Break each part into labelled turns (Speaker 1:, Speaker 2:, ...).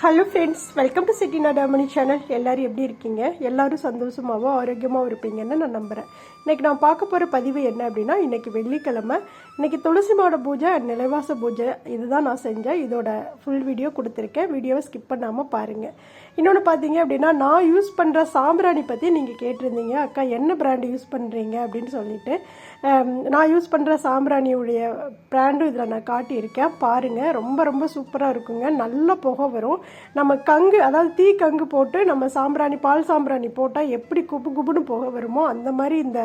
Speaker 1: Hello friends welcome to city Nadamani channel எல்லோரும் எப்படி இருக்கீங்க? எல்லாரும் சந்தோஷமாகவும் ஆரோக்கியமாகவும் இருப்பீங்கன்னு நான் நம்புகிறேன் இன்னைக்கு நான் பார்க்க போகிற பதிவு என்ன அப்படின்னா இன்றைக்கி வெள்ளிக்கிழமை. இன்னைக்கு துளசி மாட பூஜை அண்ட் நிலைவாச பூஜை இதுதான் நான் செஞ்சேன். இதோட ஃபுல் வீடியோ கொடுத்துருக்கேன். வீடியோவை ஸ்கிப் பண்ணாமல் பாருங்கள் இன்னொன்று பார்த்தீங்க அப்படின்னா நான் யூஸ் பண்ணுற சாம்பிராணி பற்றி நீங்கள் கேட்டிருந்தீங்க. அக்கா என்ன பிராண்டு யூஸ் பண்ணுறீங்க அப்படின்னு சொல்லிட்டு. நான் யூஸ் பண்ணுற சாம்பிராணியுடைய பிராண்டும் இதில் நான் காட்டியிருக்கேன். பாருங்கள் ரொம்ப ரொம்ப சூப்பராக இருக்குங்க. நல்ல புகை வரும். நம்ம கங்கு அதாவது தீ கங்கு போட்டு நம்ம சாம்பிராணி பால் சாம்பிராணி போட்டால் எப்படி குபு குபுன்னு புகை வருமோ அந்த மாதிரி இந்த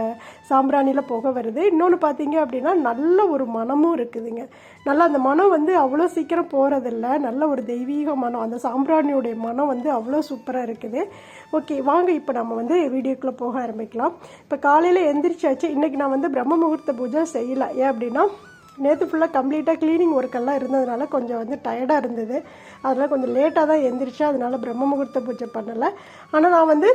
Speaker 1: சாம்பிராணியில் புகை வருது. இன்னொன்று பார்த்தீங்க அப்படின்னா நல்ல ஒரு மனமும் இருக்குதுங்க. நல்லா அந்த மனம் வந்து அவ்வளோ சீக்கிரம் போகிறதில்ல நல்ல ஒரு தெய்வீக மனம். அந்த சாம்பிராணியுடைய மனம் வந்து அவ்வளோ சூப்பராக இருக்குது. ஓகே வாங்க இப்போ நம்ம வந்து வீடியோக்குள்ளே போக ஆரம்பிக்கலாம். இப்போ காலையில் எந்திரிச்சாச்சு. இன்றைக்கி நான் வந்து பிரம்ம முகூர்த்த பூஜை செய்யலை. ஏன் அப்படின்னா நேற்று ஃபுல்லாக கம்ப்ளீட்டாக க்ளீனிங் ஒர்க்கெல்லாம் இருந்ததுனால கொஞ்சம் வந்து டயர்டாக இருந்தது. அதனால் கொஞ்சம் லேட்டாக தான் எந்திரிச்சேன். அதனால் பிரம்ம முகூர்த்த பூஜை பண்ணலை. ஆனால் நான் வந்து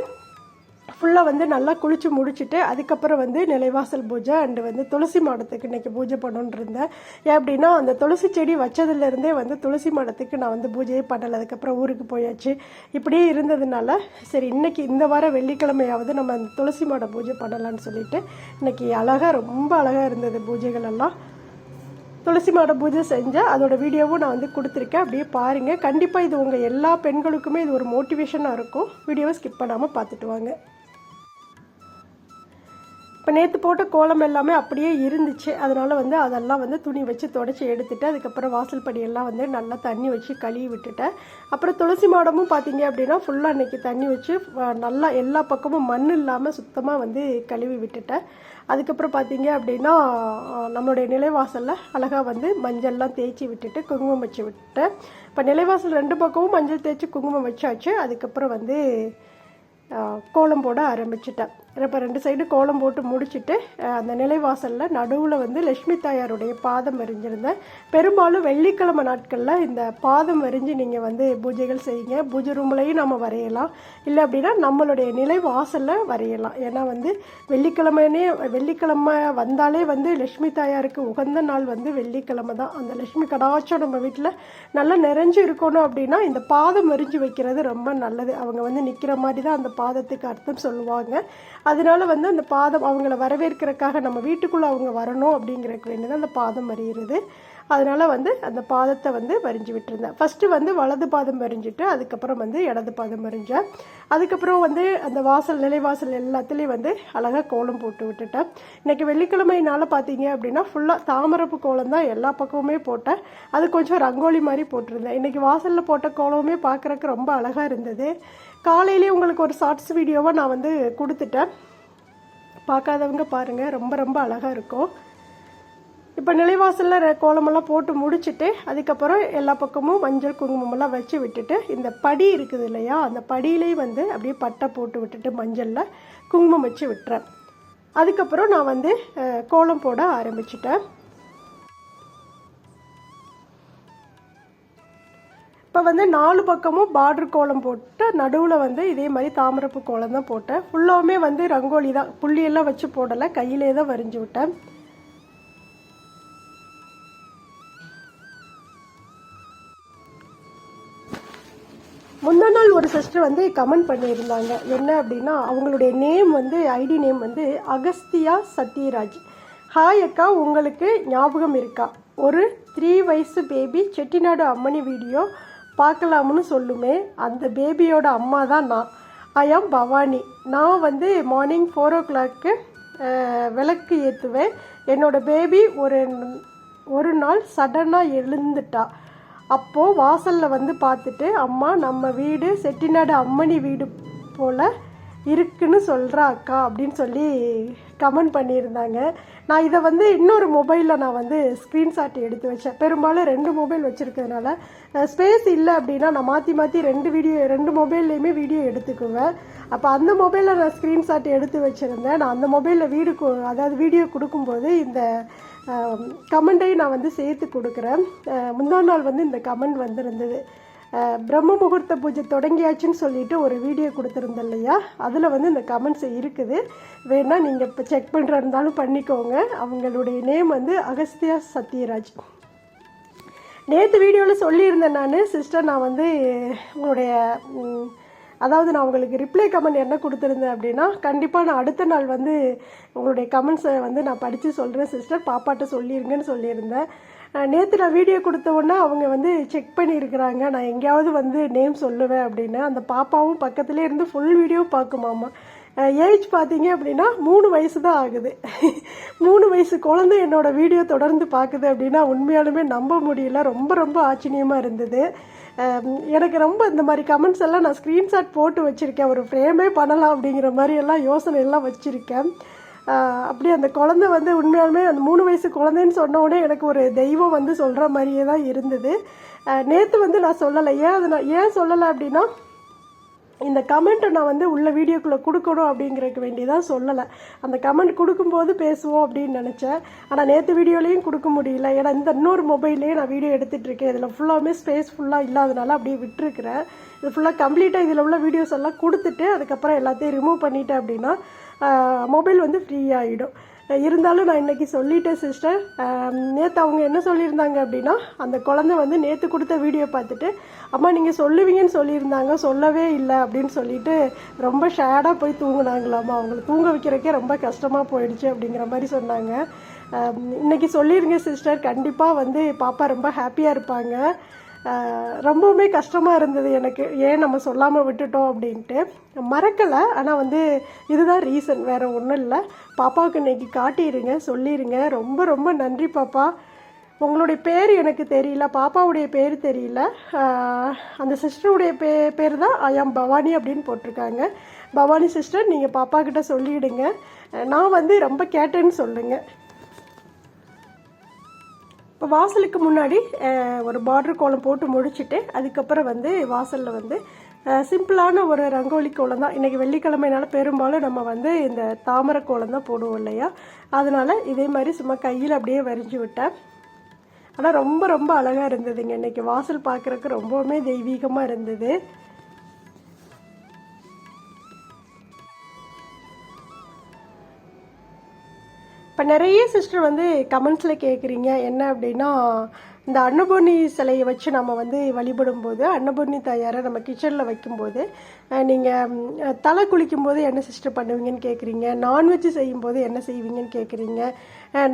Speaker 1: ஃபுல்லாக வந்து நல்லா குளித்து முடிச்சுட்டு அதுக்கப்புறம் வந்து நிலைவாசல் பூஜை அண்டு வந்து துளசி மாடத்துக்கு இன்றைக்கி பூஜை பண்ணணுன்னு இருந்தேன். ஏன் அப்படின்னா அந்த துளசி செடி வச்சதுலேருந்தே வந்து துளசி மாடத்துக்கு நான் வந்து பூஜையே பண்ணலை. அதுக்கப்புறம் ஊருக்கு போயாச்சு. இப்படியே இருந்ததுனால சரி இன்னைக்கு இந்த வாரம் வெள்ளிக்கிழமையாவது நம்ம அந்த துளசி மாட பூஜை பண்ணலான்னு சொல்லிட்டு இன்னைக்கு அழகாக ரொம்ப அழகாக இருந்தது பூஜைகள் எல்லாம். துளசி மாட பூஜை செஞ்சேன் அதோட வீடியோவும் நான் வந்து கொடுத்துருக்கேன். அப்படியே பாருங்கள் கண்டிப்பாக இது உங்கள் எல்லா பெண்களுக்குமே இது ஒரு மோட்டிவேஷனாக இருக்கும். வீடியோவை ஸ்கிப் பண்ணாமல் பார்த்துட்டு வாங்க. இப்போ நேற்று போட்ட கோலம் எல்லாமே அப்படியே இருந்துச்சு. அதனால் வந்து அதெல்லாம் வந்து துணி வச்சு தொடச்சி எடுத்துட்டு அதுக்கப்புறம் வாசல் படியெல்லாம் வந்து நல்லா தண்ணி வச்சு கழுவி விட்டுட்டேன். அப்புறம் துளசி மாடமும் பார்த்தீங்க அப்படின்னா ஃபுல்லாக அன்றைக்கி தண்ணி வச்சு நல்லா எல்லா பக்கமும் மண் இல்லாமல் சுத்தமாக வந்து கழுவி விட்டுட்டேன். அதுக்கப்புறம் பார்த்தீங்க அப்படின்னா நம்மளுடைய நிலைவாசலில் அழகாக வந்து மஞ்சள்லாம் தேய்ச்சி விட்டுட்டு குங்குமம் வச்சு விட்டுட்டேன். இப்போ நிலைவாசல் ரெண்டு பக்கமும் மஞ்சள் தேய்ச்சி குங்குமம் வச்சாச்சு. அதுக்கப்புறம் வந்து கோலம் போட ஆரம்பிச்சிட்டேன். இப்போ ரெண்டு சைடு கோலம் போட்டு முடிச்சுட்டு அந்த நிலைவாசலில் நடுவில் வந்து லட்சுமி தாயாருடைய பாதம் வரைஞ்சிருந்தேன் பெரும்பாலும் வெள்ளிக்கிழமை நாட்களில் இந்த பாதம் வரைஞ்சி நீங்கள் வந்து பூஜைகள் செய்யுங்க. பூஜை ரூம்லையும் நம்ம வரையலாம். இல்லை அப்படின்னா நம்மளுடைய நிலைவாசலில் வரையலாம். ஏன்னா வந்து வெள்ளிக்கிழமைனே வெள்ளிக்கிழமை வந்தாலே வந்து லட்சுமி தாயாருக்கு உகந்த நாள் வந்து வெள்ளிக்கிழமை தான். அந்த லட்சுமி கடாச்சம் நம்ம வீட்டில் நல்லா நிறைஞ்சு இருக்கணும் அப்படின்னா இந்த பாதம் வரிஞ்சு வைக்கிறது ரொம்ப நல்லது. அவங்க வந்து நிற்கிற மாதிரி தான் அந்த பாதத்துக்கு அர்த்தம் சொல்லுவாங்க. அதனால வந்து அந்த பாதம் அவங்கள வரவேற்கிறக்காக நம்ம வீட்டுக்குள்ளே அவங்க வரணும் அப்படிங்கிறதுக்கு வேண்டி தான் அந்த பாதம் வரைகிறது அதனால் வந்து அந்த பாதத்தை வந்து வரைஞ்சி விட்டுருந்தேன். ஃபஸ்ட்டு வந்து வலது பாதம் வரைஞ்சிட்டு அதுக்கப்புறம் வந்து இடது பாதம் வரைஞ்சேன். அதுக்கப்புறம் வந்து அந்த வாசல் நிலைவாசல் எல்லாத்துலேயும் வந்து அழகாக கோலம் போட்டு விட்டுட்டேன். இன்றைக்கி வெள்ளிக்கிழமையினால் பார்த்தீங்க அப்படின்னா ஃபுல்லாக தாமரப்பு கோலம் தான் எல்லா பக்கமுமே போட்டேன். அது கொஞ்சம் ரங்கோலி மாதிரி போட்டிருந்தேன். இன்றைக்கி வாசலில் போட்ட கோலமுமே பார்க்குறக்கு ரொம்ப அழகாக இருந்தது. காலையிலேயே உங்களுக்கு ஒரு ஷார்ட்ஸ் வீடியோவை நான் வந்து கொடுத்துட்டேன். பார்க்காதவங்க பாருங்கள் ரொம்ப ரொம்ப அழகாக இருக்கும். இப்போ நிலைவாசலில் கோலமெல்லாம் போட்டு முடிச்சுட்டு அதுக்கப்புறம் எல்லா பக்கமும் மஞ்சள் குங்குமமெல்லாம் வச்சு விட்டுட்டு இந்த படி இருக்குது இல்லையா அந்த படியிலையும் வந்து அப்படியே பட்டை போட்டு விட்டுட்டு மஞ்சளில் குங்குமம் வச்சு விட்டுறேன். அதுக்கப்புறம் நான் வந்து கோலம் போட ஆரம்பிச்சிட்டேன். இப்போ வந்து நாலு பக்கமும் பார்டர் கோலம் போட்டு நடுவில் வந்து இதே மாதிரி தாமரப்பு கோலம் தான் போட்டேன். ஃபுல்லாவுமே வந்து ரங்கோலி தான். புள்ளியெல்லாம் வச்சு போடலை. கையிலே தான் வரைஞ்சி விட்டேன். முந்தா நாள் ஒரு சிஸ்டர் வந்து கமெண்ட் பண்ணியிருந்தாங்க. என்ன அப்படின்னா அவங்களுடைய நேம் வந்து ஐடி நேம் வந்து அகஸ்தியா சத்யராஜ். ஹாய் அக்கா உங்களுக்கு ஞாபகம் இருக்கா? ஒரு த்ரீ வயசு பேபி செட்டிநாடு அம்மணி வீடியோ பார்க்கலாம்னு சொல்லுமே. அந்த பேபியோட அம்மா தான் நான். ஐ ஆம் பவானி. நான் வந்து மார்னிங் ஃபோர் ஓ கிளாக்கு விளக்கு ஏற்றுவேன் என்னோட பேபி ஒரு ஒரு நாள் சடனாக எழுந்துட்டா. அப்போது வாசலில் வந்து பார்த்துட்டு அம்மா நம்ம வீடு செட்டிநாடு அம்மணி வீடு போல் இருக்குன்னு சொல்கிறா அக்கா அப்படின்னு சொல்லி கமெண்ட் பண்ணியிருந்தாங்க. நான் இதை வந்து இன்னொரு மொபைலில் நான் வந்து ஸ்க்ரீன்ஷாட் எடுத்து வச்சேன். பெரும்பாலும் ரெண்டு மொபைல் வச்சுருக்கிறதுனால ஸ்பேஸ் இல்லை அப்படின்னா நான் மாற்றி மாற்றி ரெண்டு வீடியோ ரெண்டு மொபைல்லையுமே வீடியோ எடுத்துக்குவேன் அப்போ அந்த மொபைலில் நான் ஸ்க்ரீன்ஷாட் எடுத்து வச்சுருந்தேன். நான் அந்த மொபைலில் வீடு அதாவது வீடியோ கொடுக்கும்போது இந்த கமெண்ட்டையும் நான் வந்து சேர்த்து கொடுக்குறேன். முந்தா நாள் வந்து இந்த கமெண்ட் வந்திருந்தது. பிரம்ம முகூர்த்த பூஜை தொடங்கியாச்சுன்னு சொல்லிட்டு ஒரு வீடியோ கொடுத்துருந்தேன் இல்லையா? அதில் வந்து இந்த கமெண்ட்ஸ் இருக்குது. வேணால் நீங்கள் இப்போ செக் பண்ணுறா இருந்தாலும் பண்ணிக்கோங்க. அவங்களுடைய நேம் வந்து அகஸ்தியா சத்யராஜ். நேற்று வீடியோவில் சொல்லியிருந்தேன் நான். சிஸ்டர் நான் வந்து உங்களுடைய அதாவது நான் உங்களுக்கு ரிப்ளை கமெண்ட் என்ன கொடுத்துருந்தேன் அப்படின்னா கண்டிப்பாக நான் அடுத்த நாள் வந்து உங்களுடைய கமெண்ட்ஸை வந்து நான் படித்து சொல்கிறேன் சிஸ்டர் பாப்பாட்ட சொல்லிருங்கன்னு சொல்லியிருந்தேன். நேற்று நான் வீடியோ கொடுத்த உடனே அவங்க வந்து செக் பண்ணியிருக்கிறாங்க. நான் எங்கேயாவது வந்து நேம் சொல்லுவேன் அப்படின்னு. அந்த பாப்பாவும் பக்கத்துலேயே இருந்து ஃபுல் வீடியோ பார்க்குமாமா. ஏஜ் பார்த்தீங்க அப்படின்னா மூணு வயசு தான் ஆகுது. மூணு வயசு குழந்தை என்னோட வீடியோ தொடர்ந்து பார்க்குது அப்படின்னா உண்மையாலுமே நம்ப முடியல. ரொம்ப ரொம்ப ஆச்சரியமாக இருந்தது. எனக்கு ரொம்ப இந்த மாதிரி கமெண்ட்ஸ் எல்லாம் நான் ஸ்க்ரீன்ஷாட் போட்டு வச்சுருக்கேன். ஒரு ஃப்ரேமே பண்ணலாம் அப்படிங்கிற மாதிரி எல்லாம் யோசனை எல்லாம் வச்சுருக்கேன். அப்படி அந்த குழந்தை வந்து உண்மையாலுமே அந்த மூணு வயசு குழந்தைன்னு சொன்ன உடனே எனக்கு ஒரு தெய்வம் வந்து சொல்கிற மாதிரியே தான் இருந்தது. நேற்று வந்து நான் சொல்லலை. ஏன் அது நான் ஏன் சொல்லலை அப்படின்னா இந்த கமெண்ட்டை நான் வந்து உள்ள வீடியோக்குள்ளே கொடுக்கணும் அப்படிங்கிறதுக்கு வேண்டிதான் சொல்லலை. அந்த கமெண்ட் கொடுக்கும்போது பேசுவோம் அப்படின்னு நினச்சேன். ஆனால் நேற்று வீடியோலையும் கொடுக்க முடியல. ஏன்னா இந்த இன்னொரு மொபைல்லையே நான் வீடியோ எடுத்துகிட்டு இருக்கேன். இதில் ஃபுல்லாகவே ஸ்பேஸ் ஃபுல்லாக இல்லாதனால அப்படியே விட்டுருக்குறேன். இது ஃபுல்லாக கம்ப்ளீட்டாக இதில் உள்ள வீடியோஸ் எல்லாம் கொடுத்துட்டு அதுக்கப்புறம் எல்லாத்தையும் ரிமூவ் பண்ணிட்டேன் அப்படின்னா மொபைல் வந்து ஃப்ரீ ஆகிடும் இருந்தாலும் நான் இன்னைக்கு சொல்லிட்டேன் சிஸ்டர் நேற்று அவங்க என்ன சொல்லியிருந்தாங்க அப்படின்னா அந்த குழந்தை வந்து நேற்று கொடுத்த வீடியோ பார்த்துட்டு அம்மா நீங்கள் சொல்லுவீங்கன்னு சொல்லியிருந்தாங்க சொல்லவே இல்லை அப்படின்னு சொல்லிட்டு ரொம்ப ஷேடாக போய் தூங்கினாங்களாம்மா. அவங்கள தூங்க வைக்கிறக்கே ரொம்ப கஷ்டமாக போயிடுச்சு அப்படிங்கிற மாதிரி சொன்னாங்க. இன்றைக்கி சொல்லிடுங்க சிஸ்டர் கண்டிப்பாக வந்து பாப்பா ரொம்ப ஹாப்பியாக இருப்பாங்க. ரொம்பவுமே கஷ்டமாக இருந்தது எனக்கு. ஏன் நம்ம சொல்லாமல் விட்டுட்டோம் அப்படின்ட்டு. மறக்கலை. ஆனால் வந்து இதுதான் ரீசன் வேறு ஒன்றும் இல்லை. பாப்பாவுக்கு இன்னைக்கு காட்டிடுங்க சொல்லிடுங்க ரொம்ப ரொம்ப நன்றி பாப்பா. உங்களுடைய பேர் எனக்கு தெரியல. பாப்பாவுடைய பேர் தெரியல. அந்த சிஸ்டருடைய பே பேர் தான் ஐயாம் பவானி அப்படின்னு போட்டிருக்காங்க. பவானி சிஸ்டர் நீங்கள் பாப்பா கிட்ட நான் வந்து ரொம்ப கேட்டேன்னு சொல்லுங்கள் இப்போ வாசலுக்கு முன்னாடி ஒரு பார்டர் கோலம் போட்டு முடிச்சுட்டு அதுக்கப்புறம் வந்து வாசலில் வந்து சிம்பிளான ஒரு ரங்கோலி கோலம் தான். இன்றைக்கி வெள்ளிக்கிழமைனால பெரும்பாலும் நம்ம வந்து இந்த தாமரை கோலம் தான் போடுவோம் இல்லையா? அதனால் இதே மாதிரி சும்மா கையில் அப்படியே வரைஞ்சி விட்டேன். ஆனால் ரொம்ப ரொம்ப அழகாக இருந்ததுங்க. இன்றைக்கி வாசல் பார்க்குறக்கு ரொம்பவுமே தெய்வீகமாக இருந்தது. நிறைய சிஸ்டர் வந்து கமெண்ட்ஸில் கேட்குறீங்க என்ன அப்படின்னா இந்த அன்னபூர்ணி சிலையை வச்சு நம்ம வந்து வழிபடும்போது அன்னபூர்ணி தயாரை நம்ம கிச்சனில் வைக்கும்போது நீங்கள் தலை குளிக்கும்போது என்ன சிஸ்டர் பண்ணுவீங்கன்னு கேட்குறீங்க நான்வெஜ் செய்யும்போது என்ன செய்வீங்கன்னு கேட்குறீங்க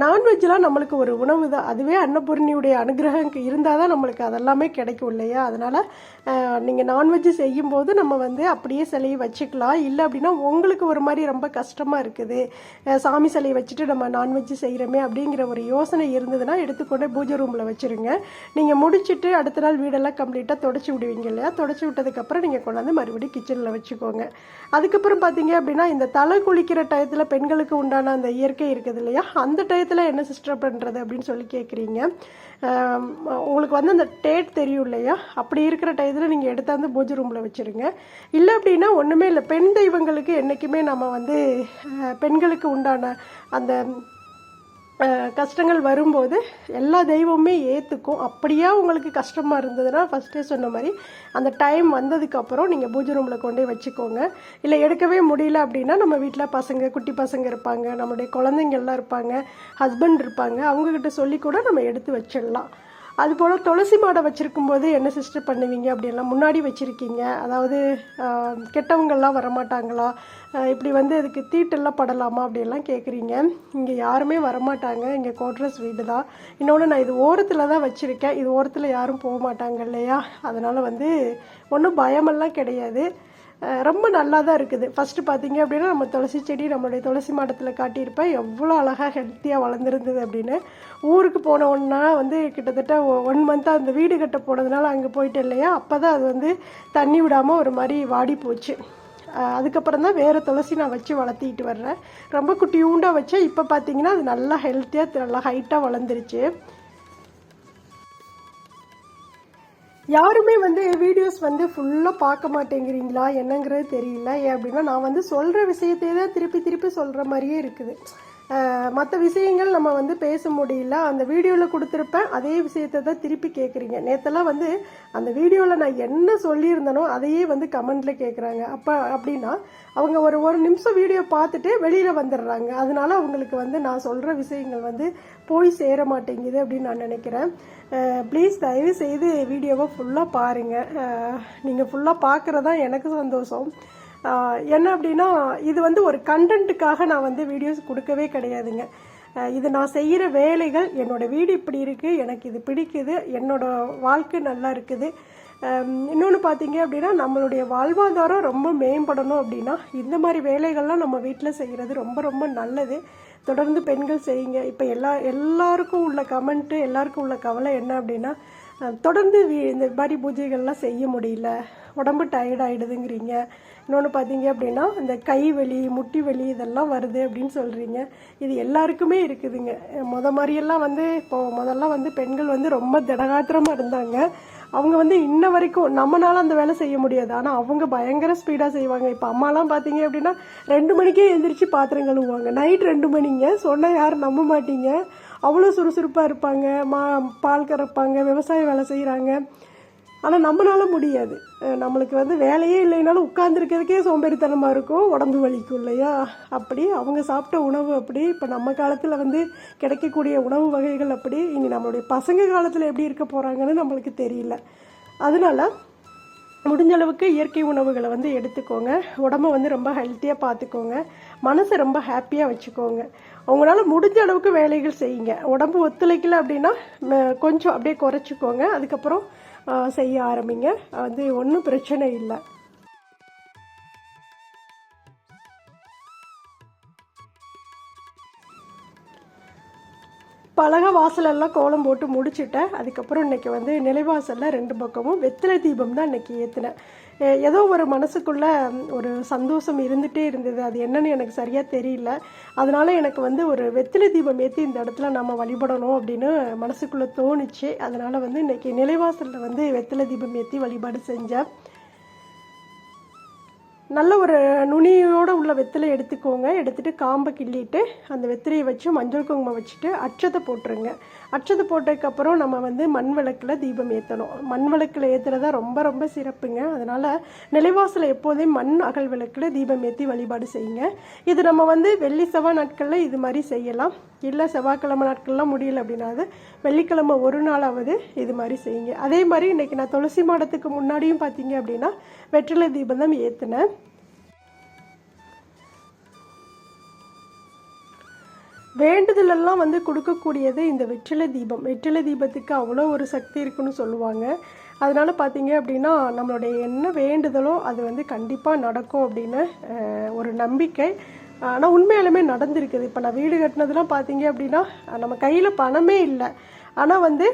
Speaker 1: நான்வெஜ்லாம் நம்மளுக்கு ஒரு உணவு தான். அதுவே அன்னபூர்ணியுடைய அனுகிரகம் இருந்தால் தான் நம்மளுக்கு அதெல்லாமே கிடைக்கும் இல்லையா? அதனால் நீங்கள் நான்வெஜ் செய்யும்போது நம்ம வந்து அப்படியே சிலையை வச்சுக்கலாம். இல்லை அப்படின்னா உங்களுக்கு ஒரு மாதிரி ரொம்ப கஷ்டமாக இருக்குது. சாமி சிலையை வச்சுட்டு நம்ம நான்வெஜ் செய்கிறோமே அப்படிங்கிற ஒரு யோசனை இருந்ததுன்னா எடுத்துக்கொண்டு பூஜை ரூமில் வச்சுருங்க. நீங்கள் முடிச்சுட்டு அடுத்த நாள் வீடெல்லாம் கம்ப்ளீட்டாக தொடச்சி விடுவீங்க இல்லையா? தொடச்சி விட்டதுக்கப்புறம் நீங்கள் கொண்டாந்து மறுபடியும் கிச்சனில் வச்சுக்கோங்க. அதுக்கப்புறம் பார்த்தீங்க அப்படின்னா இந்த தலை குளிக்கிற டயத்தில் பெண்களுக்கு உண்டான அந்த இயற்கை இருக்குது இல்லையா? அந்த டயத்தில் என்ன சிஸ்டர் பண்ணுறது அப்படின்னு சொல்லி கேட்குறீங்க உங்களுக்கு வந்து அந்த டேட் தெரியும் இல்லையா? அப்படி இருக்கிற டயத்தில் நீங்கள் எடுத்தாந்து பூஜை ரூமில் வச்சுருங்க. இல்லை அப்படின்னா ஒன்றுமே இல்லை. பெண் தெய்வங்களுக்கு என்றைக்குமே நம்ம வந்து பெண்களுக்கு உண்டான அந்த கஷ்டங்கள் வரும்போது எல்லா தெய்வமுமே ஏற்றுக்கும் அப்படியே உங்களுக்கு கஷ்டமாக இருந்ததுன்னா ஃபஸ்ட்டே சொன்ன மாதிரி அந்த டைம் வந்ததுக்கப்புறம் நீங்கள் பூஜை ரூமில் கொண்டு வச்சுக்கோங்க. இல்லை எடுக்கவே முடியல அப்படின்னா நம்ம வீட்டில் பசங்க குட்டி பசங்க இருப்பாங்க நம்மளுடைய குழந்தைங்கள்லாம் இருப்பாங்க ஹஸ்பண்ட் இருப்பாங்க அவங்கக்கிட்ட சொல்லி கூட நம்ம எடுத்து வச்சிடலாம். அதுபோல் துளசி மாடை வச்சுருக்கும் போது என்ன சிஸ்டர் பண்ணுவீங்க அப்படின்லாம் முன்னாடி வச்சுருக்கீங்க? அதாவது கெட்டவங்கள்லாம் வரமாட்டாங்களா? இப்படி வந்து இதுக்கு தீட்டெல்லாம் படலாமா அப்படின்லாம் கேட்குறீங்க இங்கே யாருமே வரமாட்டாங்க. இங்கே கோட்ரஸ் வீடு தான் இன்னொன்று நான் இது ஓரத்தில் தான் வச்சுருக்கேன். இது ஓரத்தில் யாரும் போக மாட்டாங்க இல்லையா? அதனால் வந்து ஒன்றும் பயமெல்லாம் கிடையாது. ரொம்ப நல்லா தான் இருக்குது. ஃபஸ்ட்டு பார்த்தீங்க அப்படின்னா நம்ம துளசி செடி நம்மளுடைய துளசி மாடத்தில் காட்டியிருப்பேன். எவ்வளோ அழகாக ஹெல்த்தியாக வளர்ந்துருந்தது அப்படின்னு. ஊருக்கு போன ஒன்றா வந்து கிட்டத்தட்ட ஒன் மந்த்தாக அந்த வீடு கட்ட போனதுனால அங்கே போயிட்டு இல்லையா? அப்போ தான் அது வந்து தண்ணி விடாமல் ஒரு மாதிரி வாடி போச்சு. அதுக்கப்புறம் தான் வேறு துளசி நான் வச்சு வளர்த்திட்டு வர்றேன். ரொம்ப குட்டியூண்டாக வச்சேன். இப்போ பார்த்தீங்கன்னா அது நல்லா ஹெல்த்தியாக நல்லா ஹைட்டாக வளர்ந்துருச்சு. யாருமே வந்து வீடியோஸ் வந்து ஃபுல்லாக பார்க்க மாட்டேங்கிறீங்களா? என்னங்கிறது தெரியல. ஏன் அப்படின்னா நான் வந்து சொல்கிற விஷயத்தையே தான் திருப்பி திருப்பி சொல்கிற மாதிரியே இருக்குது. மற்ற விஷயங்கள் நம்ம வந்து பேச முடியல. அந்த வீடியோவில் கொடுத்துருப்பேன். அதே விஷயத்தை தான் திருப்பி கேட்குறீங்க நேற்றெல்லாம் வந்து அந்த வீடியோவில் நான் என்ன சொல்லியிருந்தனோ அதையே வந்து கமெண்ட்டில் கேட்குறாங்க அப்போ அப்படின்னா அவங்க ஒரு ஒரு நிமிஷம் வீடியோ பார்த்துட்டு வெளியில் வந்துடுறாங்க அதனால அவங்களுக்கு வந்து நான் சொல்கிற விஷயங்கள் வந்து போய் சேர மாட்டேங்குது அப்படின்னு நான் நினைக்கிறேன். ப்ளீஸ் தயவு செய்து வீடியோவை ஃபுல்லாக பாருங்கள் நீங்கள் ஃபுல்லாக பார்க்குறதான் எனக்கு சந்தோஷம். என்ன அப்படின்னா இது வந்து ஒரு கண்டென்ட்டுக்காக நான் வந்து வீடியோஸ் கொடுக்கவே கிடையாதுங்க. இது நான் செய்கிற வேலைகள் என்னோட வீடு இப்படி இருக்குது எனக்கு இது பிடிக்குது என்னோட வாழ்க்கை நல்லா இருக்குது. இன்னொன்று பார்த்தீங்க அப்படின்னா நம்மளுடைய வாழ்வாதாரம் ரொம்ப மேம்படணும் அப்படின்னா இந்த மாதிரி வேலைகள்லாம் நம்ம வீட்டில் செய்கிறது ரொம்ப ரொம்ப நல்லது. தொடர்ந்து பெண்கள் செய்யுங்க. இப்போ எல்லா எல்லாருக்கும் உள்ள கமெண்ட்டு எல்லாருக்கும் உள்ள கவலை என்ன அப்படின்னா தொடர்ந்து வீ- இந்த மாதிரி பூஜைகள்லாம் செய்ய முடியல. உடம்பு டயர்ட் ஆகிடுதுங்கிறீங்க இன்னொன்று பார்த்தீங்க அப்படின்னா இந்த கை வலி முட்டி வலி இதெல்லாம் வருது அப்படின்னு சொல்கிறீங்க இது எல்லாருக்குமே இருக்குதுங்க. முத மாதிரியெல்லாம் வந்து இப்போ முதல்ல வந்து பெண்கள் வந்து ரொம்ப திடகாத்திரமாக இருந்தாங்க. அவங்க வந்து இன்ன வரைக்கும் நம்மளால அந்த வேலை செய்ய முடியாது. ஆனால் அவங்க பயங்கர ஸ்பீடாக செய்வாங்க. இப்போ அம்மாலாம் பார்த்தீங்க அப்படின்னா ரெண்டு மணிக்கே எழுந்திரிச்சு பாத்திரம் கழுவுவாங்க. நைட் ரெண்டு மணிங்க. சொன்னால் யாரும் நம்ப மாட்டீங்க. அவ்வளோ சுறுசுறுப்பாக இருப்பாங்க மா பால் கறப்பாங்க விவசாய வேலை செய்கிறாங்க ஆனால் நம்மளால முடியாது. நம்மளுக்கு வந்து வேலையே இல்லைனாலும் உட்காந்துருக்கிறதுக்கே சோம்பேறித்தனமாக இருக்கும். உடம்பு வலிக்கும் இல்லையா? அப்படி அவங்க சாப்பிட்ட உணவு அப்படி இப்போ நம்ம காலத்தில் வந்து கிடைக்கக்கூடிய உணவு வகைகள் அப்படி இனி நம்மளுடைய பசங்க காலத்தில் எப்படி இருக்க போகிறாங்கன்னு நம்மளுக்கு தெரியல. அதனால முடிஞ்ச அளவுக்கு இயற்கை உணவுகளை வந்து எடுத்துக்கோங்க. உடம்ப வந்து ரொம்ப ஹெல்த்தியாக பார்த்துக்கோங்க மனசை ரொம்ப ஹாப்பியாக வச்சுக்கோங்க. உங்களால் முடிஞ்ச அளவுக்கு வேலைகள் செய்யுங்க. உடம்பு ஒத்துழைக்கல அப்படின்னா கொஞ்சம் அப்படியே குறைச்சிக்கோங்க. அதுக்கப்புறம் செய்ய ஆரம்பிங்க. அது ஒன்றும் பிரச்சனை இல்லை. பலக வாசலெல்லாம் கோலம் போட்டு முடிச்சிட்டேன். அதுக்கப்புறம் இன்னைக்கு வந்து நிலைவாசலில் ரெண்டு பக்கமும். வெத்தலை தீபம் தான் இன்னைக்கு ஏற்றினேன் ஏதோ ஒரு மனசுக்குள்ளே ஒரு சந்தோஷம் இருந்துகிட்டே இருந்தது. அது என்னன்னு எனக்கு சரியாக தெரியல. அதனால் எனக்கு வந்து ஒரு வெத்திலை தீபம் ஏற்றி இந்த இடத்துல நம்ம வழிபடணும் அப்படின்னு மனசுக்குள்ளே தோணுச்சு. அதனால் வந்து இன்னைக்கு நிலைவாசலில் வந்து வெத்திலை தீபம் ஏற்றி வழிபாடு செஞ்சேன். நல்ல ஒரு நுனியோடு உள்ள வெத்தலை எடுத்துக்கோங்க. எடுத்துட்டு காம்பை கிள்ளிட்டு அந்த வெத்திலையை வச்சு மஞ்சள் குங்குமம் வச்சுட்டு அச்சத்தை போட்டுருங்க. அச்சது போட்டதுக்கப்புறம் நம்ம வந்து மண் விளக்கில் தீபம் ஏற்றணும் மண் விளக்கில் ஏற்றுறது ரொம்ப ரொம்ப சிறப்புங்க. அதனால் நிலைவாசலை எப்போதே மண் அகல் விளக்கில் தீபம் ஏற்றி வழிபாடு செய்யுங்க. இது நம்ம வந்து வெள்ளி செவ்வாய் நாட்களில் இது மாதிரி செய்யலாம். இல்லை செவ்வாய்க்கிழமை நாட்கள்லாம் முடியல அப்படின்னா வெள்ளிக்கிழமை ஒரு நாளாவது இது மாதிரி செய்யுங்க. அதே மாதிரி இன்னைக்கு நான் துளசி மாடத்துக்கு முன்னாடியும் பார்த்தீங்க அப்படின்னா வெற்றிலை தீபம் தான் ஏற்றினேன் வேண்டுதலெல்லாம் வந்து கொடுக்கக்கூடியது இந்த வெற்றிலை தீபம். வெற்றிலை தீபத்துக்கு அவ்வளோ ஒரு சக்தி இருக்குன்னு சொல்லுவாங்க. அதனால் பார்த்தீங்க அப்படின்னா நம்மளுடைய என்ன வேண்டுதலோ அது வந்து கண்டிப்பாக நடக்கும் அப்படின்னு ஒரு நம்பிக்கை. ஆனால் உண்மையாலுமே நடந்திருக்குது. இப்போ நான் வீடு கட்டினதுலாம் பார்த்தீங்க அப்படின்னா நம்ம கையில் பணமே இல்லை. ஆனால் வந்து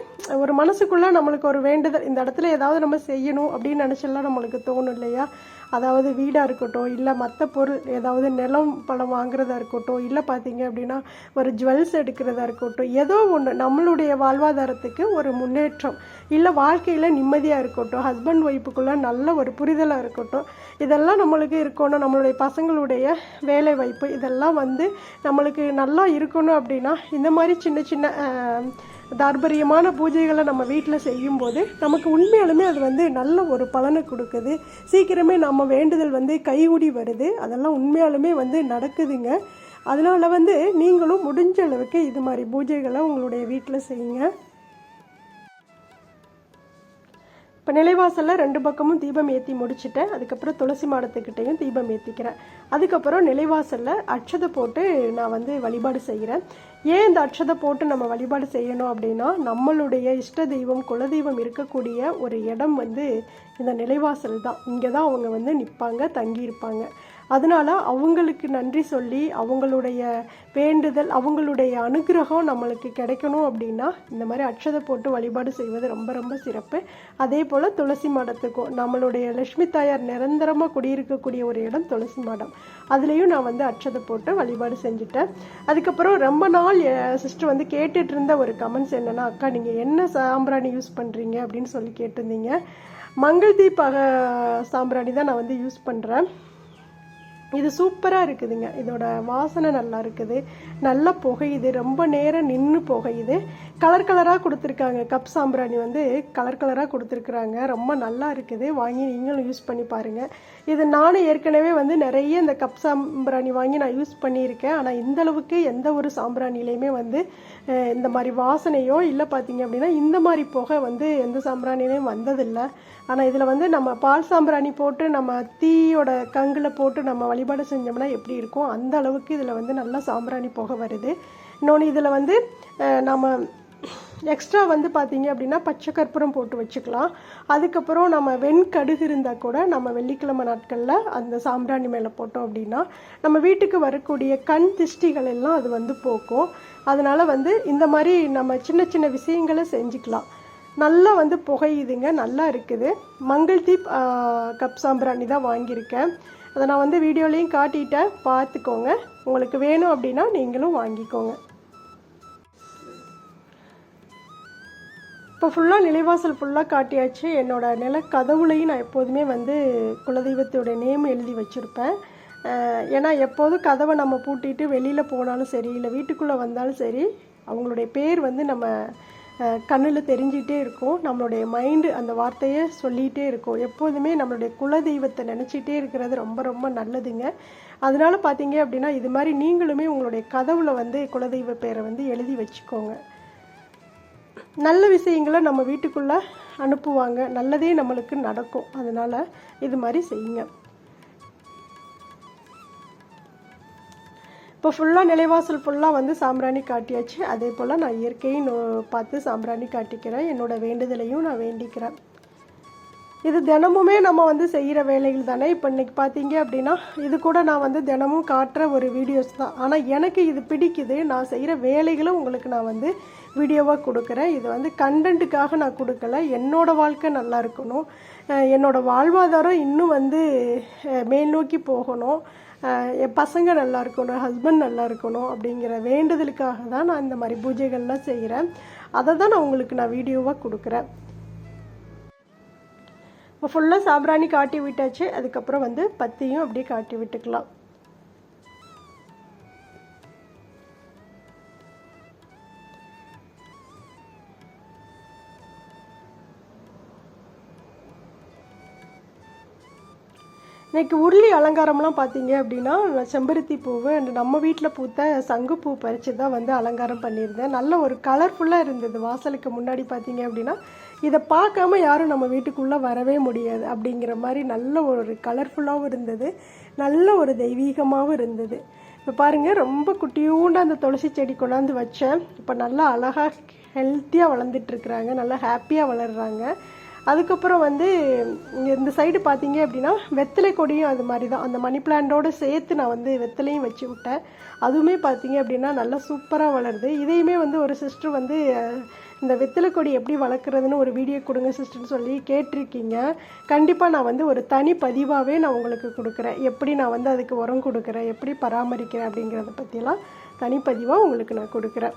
Speaker 1: ஒரு மனசுக்குள்ளே நம்மளுக்கு ஒரு வேண்டுதல் இந்த இடத்துல ஏதாவது நம்ம செய்யணும் அப்படின்னு நினச்செல்லாம் நம்மளுக்கு தோணும் இல்லையா? அதாவது வீடாக இருக்கட்டும் இல்லை மற்ற பொருள் ஏதாவது நிலம் பணம் வாங்குறதா இருக்கட்டும் இல்லை பார்த்தீங்க அப்படின்னா ஒரு ஜுவல்ஸ் எடுக்கிறதா இருக்கட்டும் ஏதோ ஒன்று நம்மளுடைய வாழ்வாதாரத்துக்கு ஒரு முன்னேற்றம் இல்லை வாழ்க்கையில் நிம்மதியாக இருக்கட்டும் ஹஸ்பண்ட் ஒய்ஃபுக்குள்ளே நல்ல ஒரு புரிதலாக இருக்கட்டும் இதெல்லாம் நம்மளுக்கு இருக்கணும் நம்மளுடைய பசங்களுடைய வேலை வாய்ப்பு இதெல்லாம் வந்து நம்மளுக்கு நல்லா இருக்கணும் அப்படின்னா இந்த மாதிரி சின்ன சின்ன தார்பரியமான பூஜைகளை நம்ம வீட்டில் செய்யும்போது நமக்கு உண்மையாலுமே அது வந்து நல்ல ஒரு பலனை கொடுக்குது. சீக்கிரமே நம்ம வேண்டுதல் வந்து கைகூடி வருது. அதெல்லாம் உண்மையாலுமே வந்து நடக்குதுங்க. அதனால வந்து நீங்களும் முடிஞ்ச அளவுக்கு இது மாதிரி பூஜைகளை உங்களுடைய வீட்டில் செய்யுங்க. இப்போ நிலைவாசலில் ரெண்டு பக்கமும் தீபம் ஏற்றி முடிச்சுட்டேன். அதுக்கப்புறம் துளசி மாடத்துக்கிட்டேயும் தீபம் ஏற்றிக்கிறேன் அதுக்கப்புறம் நிலைவாசலில் அட்சதை போட்டு நான் வந்து வழிபாடு செய்கிறேன் ஏன் இந்த அட்சதை போட்டு நம்ம வழிபாடு செய்யணும் அப்படின்னா நம்மளுடைய இஷ்ட தெய்வம் குலதெய்வம் இருக்கக்கூடிய ஒரு இடம் வந்து இந்த நிலைவாசல் தான். இங்கே தான் அவங்க வந்து நிற்பாங்க தங்கியிருப்பாங்க. அதனால அவங்களுக்கு நன்றி சொல்லி அவங்களுடைய வேண்டுதல் அவங்களுடைய அனுகிரகம் நம்மளுக்கு கிடைக்கணும் அப்படின்னா இந்த மாதிரி அட்சதை போட்டு வழிபாடு செய்வது ரொம்ப ரொம்ப சிறப்பு. அதே போல் துளசி மடத்துக்கும் நம்மளுடைய லட்சுமி தாயார் நிரந்தரமாக குடியிருக்கக்கூடிய ஒரு இடம் துளசி மடம். அதுலேயும் நான் வந்து அட்சதை போட்டு வழிபாடு செஞ்சுட்டேன். அதுக்கப்புறம் ரொம்ப நாள் சிஸ்டர் வந்து கேட்டுட்டு இருந்த ஒரு கமெண்ட்ஸ் என்னென்னா அக்கா நீங்கள் என்ன சாம்பிராணி யூஸ் பண்ணுறீங்க அப்படின்னு சொல்லி கேட்டிருந்தீங்க. மங்கள் தீப் சாம்பிராணி தான் நான் வந்து யூஸ் பண்ணுறேன் இது சூப்பராக இருக்குதுங்க. இதோட வாசனை நல்லா இருக்குது. நல்லா புகையுது. ரொம்ப நேரம் நின்று புகையுது. கலர் கலராக கொடுத்துருக்காங்க. கப் சாம்பிராணி வந்து கலர் கலராக கொடுத்துருக்குறாங்க. ரொம்ப நல்லா இருக்குது. வாங்கி நீங்களும் யூஸ் பண்ணி பாருங்கள் இது நானும் ஏற்கனவே வந்து நிறைய இந்த கப் சாம்பிராணி வாங்கி நான் யூஸ் பண்ணியிருக்கேன். ஆனால் இந்த அளவுக்கு எந்த ஒரு சாம்பிராணிலையுமே வந்து இந்த மாதிரி வாசனையோ இல்லை பார்த்தீங்க அப்படின்னா இந்த மாதிரி புகை வந்து எந்த சாம்பிராணிலையும் வந்ததில்லை. ஆனால் இதில் வந்து நம்ம பால் சாம்பிராணி போட்டு நம்ம தீயோட கங்கில் போட்டு நம்ம வழிபாடு செஞ்சோம்னா எப்படி இருக்கும்? அந்த அளவுக்கு இதில் வந்து நல்லா சாம்பிராணி புகை வருது. இன்னொன்று இதில் வந்து நம்ம எக்ஸ்ட்ரா வந்து பார்த்தீங்க அப்படின்னா பச்சை கற்பூரம் போட்டு வச்சுக்கலாம். அதுக்கப்புறம் நம்ம வெண்கடுகு இருந்தால் கூட நம்ம வெள்ளிக்கிழமை நாட்களில் அந்த சாம்பிராணி மேலே போட்டோம் அப்படின்னா நம்ம வீட்டுக்கு வரக்கூடிய கண் திஷ்டிகள் எல்லாம் அது வந்து போக்கும். அதனால் வந்து இந்த மாதிரி நம்ம சின்ன சின்ன விஷயங்களை செஞ்சுக்கலாம். நல்லா வந்து புகையுதுங்க நல்லா இருக்குது. மங்கள்தீப் கப் சாம்பிராணி தான் வாங்கியிருக்கேன். அதை நான் வந்து வீடியோலையும் காட்டிட்டேன். பார்த்துக்கோங்க. உங்களுக்கு வேணும் அப்படின்னா நீங்களும் வாங்கிக்கோங்க. இப்போ ஃபுல்லாக நிலைவாசல் ஃபுல்லாக காட்டியாச்சு. என்னோட நில கதவுலையும் நான் எப்போதுமே வந்து குலதெய்வத்தோட நேம் எழுதி வச்சுருப்பேன். ஏன்னா எப்போதும் கதவை நம்ம பூட்டிட்டு வெளியில் போனாலும் சரி இல்லை வீட்டுக்குள்ளே வந்தாலும் சரி அவங்களுடைய பேர் வந்து நம்ம கண்ணில் தெரிஞ்சிட்டே இருக்கும். நம்மளுடைய மைண்டு அந்த வார்த்தையை சொல்லிகிட்டே இருக்கும். எப்போதுமே நம்மளுடைய குலதெய்வத்தை நினச்சிட்டே இருக்கிறது ரொம்ப ரொம்ப நல்லதுங்க. அதனால் பார்த்தீங்க அப்படின்னா இது மாதிரி நீங்களுமே உங்களுடைய கதவுல வந்து குலதெய்வ பேரை வந்து எழுதி வச்சுக்கோங்க. நல்ல விஷயங்களை நம்ம வீட்டுக்குள்ளே அனுப்புவாங்க. நல்லதே நம்மளுக்கு நடக்கும். அதனால் இது மாதிரி செய்யுங்க. இப்போ ஃபுல்லாக நிலைவாசல் ஃபுல்லாக வந்து சாம்பிராணி காட்டியாச்சு. அதே போல் நான் இயற்கையை பார்த்து சாம்பிராணி காட்டிக்கிறேன். என்னோட வேண்டுதலையும் நான் வேண்டிக்கிறேன். இது தினமுமே நம்ம வந்து செய்கிற வேலைகள் தானே. இப்போ இன்றைக்கி பார்த்தீங்க அப்படின்னா இது கூட நான் வந்து தினமும் காட்டுற ஒரு வீடியோஸ் தான். ஆனால் எனக்கு இது பிடிக்குது. நான் செய்கிற வேலைகளும் உங்களுக்கு நான் வந்து வீடியோவாக கொடுக்குறேன். இது வந்து கண்டென்ட்டுக்காக நான் கொடுக்கல. என்னோடய வாழ்க்கை நல்லா இருக்கணும். என்னோடய வாழ்வாதாரம் இன்னும் வந்து மேல் நோக்கி போகணும். என் பசங்க நல்லா இருக்கணும் ஹஸ்பண்ட் நல்லா இருக்கணும் அப்படிங்கிற வேண்டுதலுக்காக தான் நான் இந்த மாதிரி பூஜைகள்லாம் செய்கிறேன் அதை தான் நான் உங்களுக்கு நான் வீடியோவாக கொடுக்குறேன். இப்போ ஃபுல்லாக சாம்பிராணி காட்டி விட்டாச்சு. அதுக்கப்புறம் வந்து பத்தியும் அப்படியே காட்டி விட்டுக்கலாம். இன்றைக்கி உருளி அலங்காரம்லாம் பார்த்தீங்க அப்படின்னா செம்பருத்தி பூவு அண்ட் நம்ம வீட்டில் பூத்த சங்குப்பூ பறித்து தான் வந்து அலங்காரம் பண்ணியிருந்தேன். நல்ல ஒரு கலர்ஃபுல்லாக இருந்தது. வாசலுக்கு முன்னாடி பார்த்தீங்க அப்படின்னா இதை பார்க்காம யாரும் நம்ம வீட்டுக்குள்ளே வரவே முடியாது அப்படிங்கிற மாதிரி நல்ல ஒரு கலர்ஃபுல்லாகவும் இருந்தது. நல்ல ஒரு தெய்வீகமாகவும் இருந்தது. இப்போ பாருங்கள் ரொம்ப குட்டியூண்டு அந்த துளசி செடி கொண்டாந்து வச்சேன். இப்போ நல்லா அழகாக ஹெல்த்தியாக வளர்ந்துட்டுருக்குறாங்க நல்லா ஹாப்பியாக வளர்கிறாங்க அதுக்கப்புறம் வந்து இந்த சைடு பார்த்தீங்க அப்படின்னா வெத்தலை கொடியும் அது மாதிரி தான் அந்த மணி பிளான்ட்டோட சேர்த்து நான் வந்து வெத்தலையும் வச்சு விட்டேன். அதுவுமே பார்த்தீங்க அப்படின்னா நல்லா சூப்பராக வளருது. இதையுமே வந்து ஒரு சிஸ்டர் வந்து இந்த வெத்தலை கொடி எப்படி வளர்க்குறதுன்னு ஒரு வீடியோ கொடுங்க சிஸ்டர்னு சொல்லி கேட்டிருக்கீங்க. கண்டிப்பாக நான் வந்து ஒரு தனி பதிவாகவே நான் உங்களுக்கு கொடுக்குறேன். எப்படி நான் வந்து அதுக்கு உரம் கொடுக்குறேன் எப்படி பராமரிக்கிறேன் அப்படிங்கிறத பற்றியெல்லாம் தனிப்பதிவாக உங்களுக்கு நான் கொடுக்குறேன்.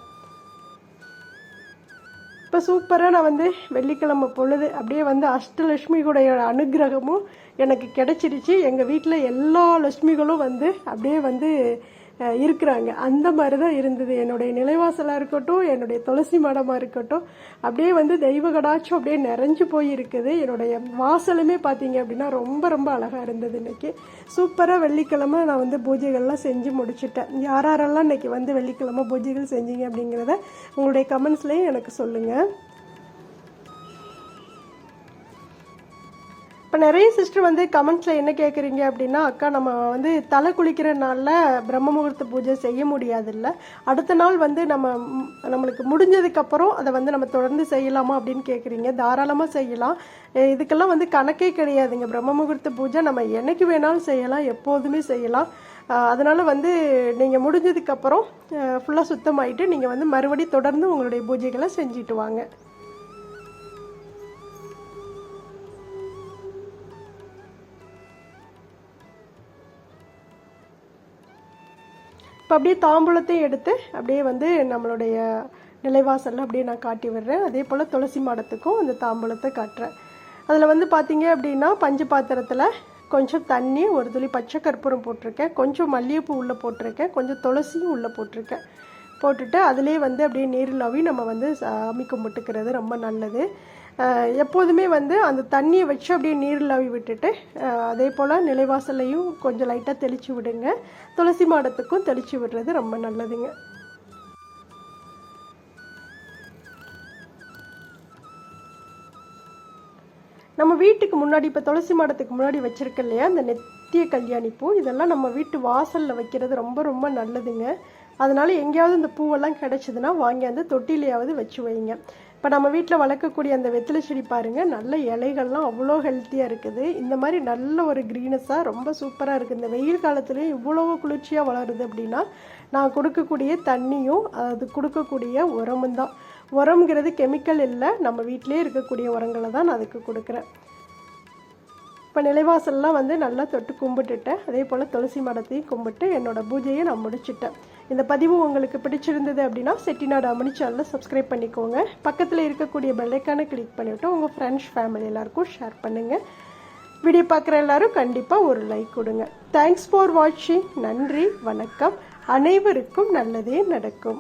Speaker 1: இப்போ சூப்பராக நான் வந்து வெள்ளிக்கிழமை பொழுது அப்படியே வந்து அஷ்டலட்சுமிகளுடைய அனுகிரகமும் எனக்கு கிடச்சிருச்சு. எங்கள் வீட்டில் எல்லா லட்சுமிகளும் வந்து அப்படியே வந்து இருக்கிறாங்க. அந்த மாதிரி தான் இருந்தது. என்னுடைய நிலைவாசலாக இருக்கட்டும் என்னுடைய துளசி மடமாக இருக்கட்டும் அப்படியே வந்து தெய்வ கடாட்சம் அப்படியே நிறைஞ்சு போயிருக்குது. என்னுடைய வாசலுமே பார்த்தீங்க அப்படின்னா ரொம்ப ரொம்ப அழகாக இருந்தது இன்னைக்கு. சூப்பராக வெள்ளிக்கிழமை நான் வந்து பூஜைகள்லாம் செஞ்சு முடிச்சிட்டேன். யார் யாரெல்லாம் இன்னைக்கு வந்து வெள்ளிக்கிழமை பூஜைகள் செஞ்சீங்க அப்படிங்கிறத உங்களுடைய கமெண்ட்ஸ்லேயும் எனக்கு சொல்லுங்கள் இப்போ நிறைய சிஸ்டர் வந்து கமெண்ட்ஸில் என்ன கேட்குறீங்க அப்படின்னா அக்கா நம்ம வந்து தலை குளிக்கிற நாளில் பிரம்ம முகூர்த்த பூஜை செய்ய முடியாதுல்ல. அடுத்த நாள் வந்து நம்ம நம்மளுக்கு முடிஞ்சதுக்கப்புறம் அதை வந்து நம்ம தொடர்ந்து செய்யலாமா? அப்படின்னு கேட்குறீங்க தாராளமாக செய்யலாம். இதுக்கெல்லாம் வந்து கணக்கே கிடையாதுங்க. பிரம்ம முகூர்த்த பூஜை நம்ம என்னைக்கு வேணாலும் செய்யலாம் எப்போதுமே செய்யலாம். அதனால் வந்து நீங்கள் முடிஞ்சதுக்கப்புறம் ஃபுல்லாக சுத்தமாயிட்டு நீங்கள் வந்து மறுபடி தொடர்ந்து உங்களுடைய பூஜைகளை செஞ்சுட்டு வாங்க. இப்போ அப்படியே தாம்பூலத்தையும் எடுத்து அப்படியே வந்து நம்மளுடைய நிலைவாசலில் அப்படியே நான் காட்டி விடுறேன். அதே போல் துளசி மாடத்துக்கும் அந்த தாம்பூலத்தை காட்டுறேன். அதில் வந்து பார்த்தீங்க அப்படின்னா பஞ்சு பாத்திரத்தில் கொஞ்சம் தண்ணி ஒரு துளி பச்சை கற்பூரம் போட்டிருக்கேன். கொஞ்சம் மல்லிகைப்பூ உள்ளே போட்டிருக்கேன். கொஞ்சம் துளசியும் உள்ளே போட்டிருக்கேன். போட்டுட்டு அதிலே வந்து அப்படியே நீரிலாவி நம்ம வந்து சாமி கும்பிட்டுக்கிறது ரொம்ப நல்லது. எப்போதுமே வந்து அந்த தண்ணியை வச்சு அப்படியே நீரிலாவி விட்டுட்டு அதே போல் நிலைவாசல்லையும் கொஞ்சம் லைட்டாக தெளித்து விடுங்க. துளசி மாடத்துக்கும் தெளித்து விடுறது ரொம்ப நல்லதுங்க. நம்ம வீட்டுக்கு முன்னாடி இப்போ துளசி மாடத்துக்கு முன்னாடி வச்சிருக்க இல்லையா அந்த நெத்திய கல்யாணி பூ இதெல்லாம் நம்ம வீட்டு வாசலில் வைக்கிறது ரொம்ப ரொம்ப நல்லதுங்க. அதனால் எங்கேயாவது இந்த பூவெல்லாம் கிடச்சிதுன்னா வாங்கி அந்த தொட்டிலையாவது வச்சு வைங்க. இப்போ நம்ம வீட்டில் வளர்க்கக்கூடிய அந்த வெத்திலை செடி பாருங்கள் நல்ல இலைகள்லாம் அவ்வளோ ஹெல்த்தியாக இருக்குது. இந்த மாதிரி நல்ல ஒரு க்ரீனஸாக ரொம்ப சூப்பராக இருக்குது இந்த வெயில் காலத்துலேயும் இவ்வளோ குளிர்ச்சியாக வளருது அப்படின்னா நான் கொடுக்கக்கூடிய தண்ணியும் அது கொடுக்கக்கூடிய உரமும் தான். உரம்ங்கிறது கெமிக்கல் இல்லை நம்ம வீட்டிலே இருக்கக்கூடிய உரங்களை தான் நான் அதுக்கு கொடுக்குறேன். இப்போ நிலைவாசல்லாம் வந்து நல்லா தொட்டு கும்பிட்டுட்டேன். அதே போல் துளசி மடத்தையும் கும்பிட்டு என்னோடய பூஜையை நான் முடிச்சிட்டேன். இந்த பதிவு உங்களுக்கு பிடிச்சிருந்தது அப்படின்னா செட்டிநாடு அமனி சேனலை சப்ஸ்கிரைப் பண்ணிக்கோங்க. பக்கத்தில் இருக்கக்கூடிய பெல்லைக்கான கிளிக் பண்ணிவிட்டு உங்கள் ஃப்ரெண்ட்ஸ் ஃபேமிலி எல்லாருக்கும் ஷேர் பண்ணுங்கள் வீடியோ பார்க்குற எல்லாரும் கண்டிப்பாக ஒரு லைக் கொடுங்க. தேங்க்ஸ் ஃபார் வாட்சிங் நன்றி வணக்கம். அனைவருக்கும் நல்லதே நடக்கும்.